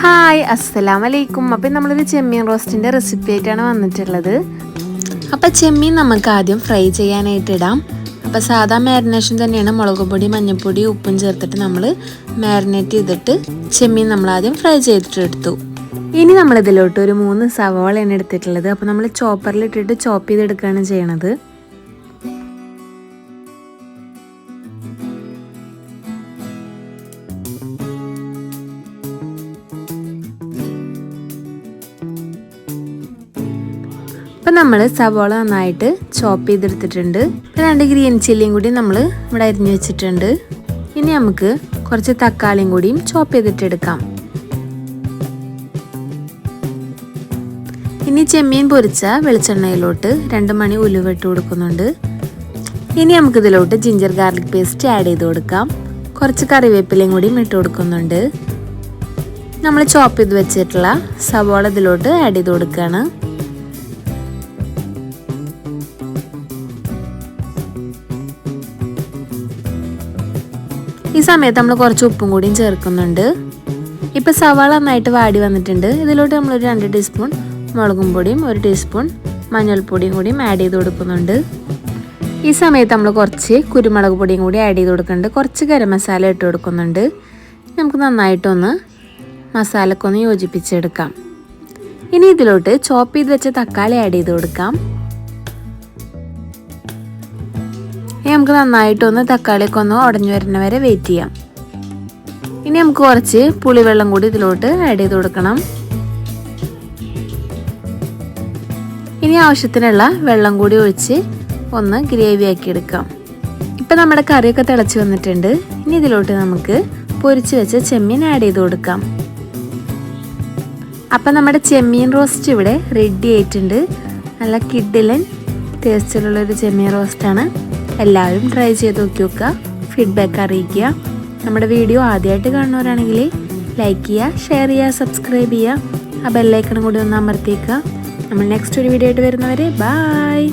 Hi അസ്സലാം വലൈക്കും അപ്പം നമ്മളൊരു ചെമ്മീൻ റോസ്റ്റിന്റെ റെസിപ്പി ആയിട്ടാണ് വന്നിട്ടുള്ളത്. അപ്പം ചെമ്മീൻ നമുക്ക് ആദ്യം ഫ്രൈ ചെയ്യാനായിട്ട് ഇടാം. അപ്പം സാധാ മാരിനേഷൻ തന്നെയാണ് മുളക് പൊടി മഞ്ഞൾപ്പൊടി ഉപ്പും ചേർത്തിട്ട് നമ്മൾ മാരിനേറ്റ് ചെയ്തിട്ട് ചെമ്മീൻ നമ്മൾ ആദ്യം ഫ്രൈ ചെയ്തിട്ട് എടുത്തു. ഇനി നമ്മളിതിലോട്ട് ഒരു മൂന്ന് സവാളയാണ് എടുത്തിട്ടുള്ളത്. അപ്പോൾ നമ്മൾ ചോപ്പറിലിട്ടിട്ട് ചോപ്പ് ചെയ്തെടുക്കുകയാണ് ചെയ്യണത്. അപ്പം നമ്മൾ സവോള നന്നായിട്ട് ചോപ്പ് ചെയ്തെടുത്തിട്ടുണ്ട്. രണ്ട് ഗ്രീൻ ചില്ലിയും കൂടി നമ്മൾ ഇവിടെ അരിഞ്ഞു വെച്ചിട്ടുണ്ട്. ഇനി നമുക്ക് കുറച്ച് തക്കാളിയും കൂടിയും ചോപ്പ് ചെയ്തിട്ടെടുക്കാം. ഇനി ചെമ്മീൻ പൊരിച്ച വെളിച്ചെണ്ണയിലോട്ട് രണ്ട് മണി ഉലുവ ഇട്ട് കൊടുക്കുന്നുണ്ട്. ഇനി നമുക്കിതിലോട്ട് ജിഞ്ചർ ഗാർലിക് പേസ്റ്റ് ആഡ് ചെയ്ത് കൊടുക്കാം. കുറച്ച് കറിവേപ്പിലയും കൂടിയും ഇട്ട് കൊടുക്കുന്നുണ്ട്. നമ്മൾ ചോപ്പ് ചെയ്ത് വെച്ചിട്ടുള്ള സവോള ഇതിലോട്ട് ആഡ് ചെയ്ത് കൊടുക്കുകയാണ് ഈ സമയത്ത് നമ്മൾ കുറച്ച് ഉപ്പും കൂടിയും ചേർക്കുന്നുണ്ട്. ഇപ്പം സവാള നന്നായിട്ട് വാടി വന്നിട്ടുണ്ട്. ഇതിലോട്ട് നമ്മളൊരു രണ്ട് ടീസ്പൂൺ മുളകും പൊടിയും ഒരു ടീസ്പൂൺ മഞ്ഞൾപ്പൊടിയും കൂടിയും ആഡ് ചെയ്ത് കൊടുക്കുന്നുണ്ട്. ഈ സമയത്ത് നമ്മൾ കുറച്ച് കുരുമുളക് പൊടിയും കൂടി ആഡ് ചെയ്ത് കൊടുക്കുന്നുണ്ട്. കുറച്ച് ഗരം മസാല ഇട്ട് കൊടുക്കുന്നുണ്ട്. നമുക്ക് നന്നായിട്ടൊന്ന് മസാലക്കൊന്ന് യോജിപ്പിച്ചെടുക്കാം. ഇനി ഇതിലോട്ട് ചോപ്പ് ചെയ്ത് വെച്ച തക്കാളി ആഡ് ചെയ്ത് കൊടുക്കാം. നമുക്ക് നന്നായിട്ടൊന്ന് തക്കാളിയൊക്കെ ഒന്ന് ഉടഞ്ഞു വരുന്ന വരെ വെയിറ്റ് ചെയ്യാം. ഇനി നമുക്ക് കുറച്ച് പുളിവെള്ളം കൂടി ഇതിലോട്ട് ആഡ് ചെയ്ത് കൊടുക്കണം. ഇനി ആവശ്യത്തിനുള്ള വെള്ളം കൂടി ഒഴിച്ച് ഒന്ന് ഗ്രേവി ആക്കി എടുക്കാം. ഇപ്പം നമ്മുടെ കറിയൊക്കെ തിളച്ച് വന്നിട്ടുണ്ട്. ഇനി ഇതിലോട്ട് നമുക്ക് പൊരിച്ച് വെച്ച ചെമ്മീൻ ആഡ് ചെയ്ത് കൊടുക്കാം. അപ്പം നമ്മുടെ ചെമ്മീൻ റോസ്റ്റ് ഇവിടെ റെഡി ആയിട്ടുണ്ട്. നല്ല കിഡിലൻ ടേസ്റ്റിലുള്ളൊരു ചെമ്മീൻ റോസ്റ്റാണ് എല്ലാവരും ട്രൈ ചെയ്ത് നോക്കി നോക്കുക. ഫീഡ്ബാക്ക് അറിയിക്കുക. നമ്മുടെ വീഡിയോ ആദ്യമായിട്ട് കാണുന്നവരാണെങ്കിൽ ലൈക്ക് ചെയ്യുക ഷെയർ ചെയ്യുക സബ്സ്ക്രൈബ് ചെയ്യുക. ആ ബെല്ലൈക്കണും കൂടി ഒന്ന് അമർത്തിയേക്കുക. നമ്മൾ നെക്സ്റ്റ് ഒരു വീഡിയോ ആയിട്ട് വരുന്നവരെ ബായ്